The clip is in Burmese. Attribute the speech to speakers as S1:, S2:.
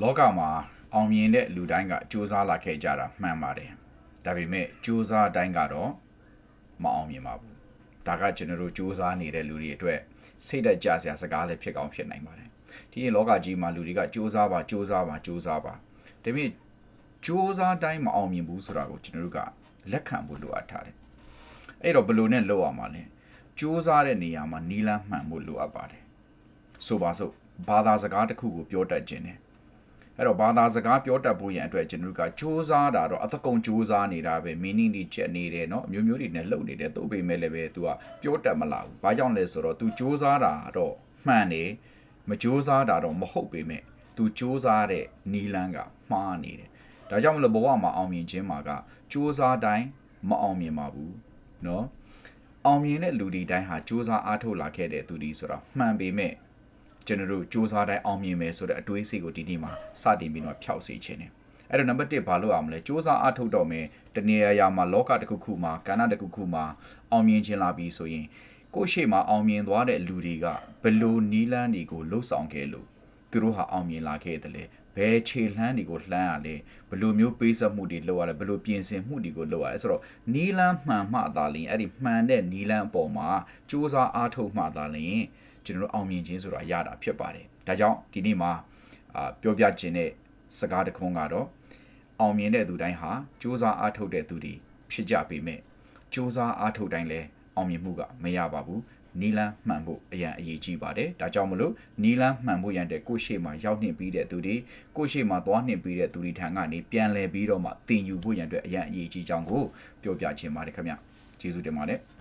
S1: လောကမှာအောင်မြင်တဲ့လူတိုင်းကစူးစမ်းလာခဲ့ကြတာမှန်ပါတယ်ဒါပေမဲ့စူးစမ်းတိုင်းကတော့မအောင်မြင်ပါဘူးဒါကကျွန်တော်တို့စူးစမ်းနေတဲ့လူတွေအတွက်စိတ်သက်ကြစရာစကားလည်းဖြစ်ကောင်းဖြစ်နိုင်ပါတယ်ဒီနေ့လောကကြီးမှာလူတွေကစူးစမ်းပါစူးစမ်းပါစူးစမ်းပါဒါပေမဲ့စူးစမ်းတိုင်းမအောင်မြင်ဘူးဆိုတာကိုကျွန်တော်တို့ကလက်ခံဖို့လိုအပ်ထားတယ်အဲ့တော့ဘယ်လိုနဲ့လုပ်ရမှာလဲစူးစမ်းတဲ့နေရာမှာနီလန်းမှန်ဖို့လိုအပ်ပါတယ်ဆိုပါစို့ဘာသာစကားတစ်ခုကိုပြောတတ်ခြင်းတယ် အဲ့တော့ဘာသာစကားပြောတတ်ဖို့ရန်အတွက်ကျွန်တော်တို့ကစူးစမ်းတာတော့အသကုံစူးစမ်းနေတာပဲ meaning တွေချက်နေတယ်เนาะအမျိုးမျိုးတွေနဲ့လှုပ်နေတယ်သို့ပေမဲ့လည်းပဲ तू ကပြောတတ်မလားဘူး။ဘာကြောင့်လဲဆိုတော့ तू စူးစမ်းတာတော့မှန်တယ်မစူးစမ်းတာတော့မဟုတ်ပေမဲ့ तू စူးစမ်းတဲ့နီလန်းကမှားနေတယ်။ဒါကြောင့်မလို့ဘဝမှာအောင်မြင်ခြင်းမှာကစူးစမ်းတိုင်းမအောင်မြင်ပါဘူးเนาะအောင်မြင်တဲ့လူတွေတိုင်းဟာစူးစမ်းအားထုတ်လာခဲ့တဲ့သူတွေဆိုတော့မှန်ပေမဲ့ ကျွန်တော်တို့စူးစမ်းတိုင်းအောင်မြင်မယ်ဆိုတဲ့အတွေးစိတ်ကိုဒီနေ့မှာစတင်ပြီးတော့ဖျောက်စေခြင်းတယ်အဲ့တော့နံပါတ်1ဘာလို့အောင်မလဲစူးစမ်းအားထုတ်တော့မယ်တနေရာရာမှာလောကတစ်ခုခုမှာကဏ္ဍတစ်ခုခုမှာအောင်မြင်ခြင်းလာပြီဆိုရင်ကိုယ့်ရှေ့မှာအောင်မြင်သွားတဲ့လူတွေကဘယ်လိုနီးလန်းတွေကိုလှုပ်ဆောင်ခဲ့လို့သူတို့ဟာအောင်မြင်လာခဲ့တယ်လေဘယ်ခြေလှမ်းတွေကိုလှမ်းရလဲဘယ်လိုမျိုးပေးဆက်မှုတွေလုပ်ရလဲဘယ်လိုပြင်ဆင်မှုတွေကိုလုပ်ရလဲဆိုတော့နီးလန်းမှန်မှသာလျှင်အဲ့ဒီမှန်တဲ့နီးလန်းအပေါ်မှာစူးစမ်းအားထုတ်မှသာလျှင် ကျွန်တော်တို့အောင်မြင်ခြင်းဆိုတာရတာဖြစ်ပါတယ်။ဒါကြောင့်ဒီနေ့မှာအာပြောပြခြင်းတဲ့စကားတစ်ခုကတော့အောင်မြင်တဲ့သူတိုင်းဟာစူးစမ်းအားထုတ်တဲ့သူတွေဖြစ်ကြပေမဲ့စူးစမ်းအားထုတ်တိုင်းလည်းအောင်မြင်မှုကမရပါဘူး။နီလန်းမှန်ဖို့အရန်အရေးကြီးပါတယ်။ဒါကြောင့်မလို့နီလန်းမှန်ဖို့ရန်တဲ့ကိုယ့်ရှေ့မှာရောက်နှင့်ပြီးတဲ့သူတွေကိုယ့်ရှေ့မှာသွားနှင့်ပြီးတဲ့သူတွေထံကနေပြန်လည်ပြီးတော့မှသင်ယူဖို့ရန်အတွက်အရန်အရေးကြီးကြောင်းကိုပြောပြခြင်းပါတယ်ခင်ဗျ။ကျေးဇူးတင်ပါတယ်။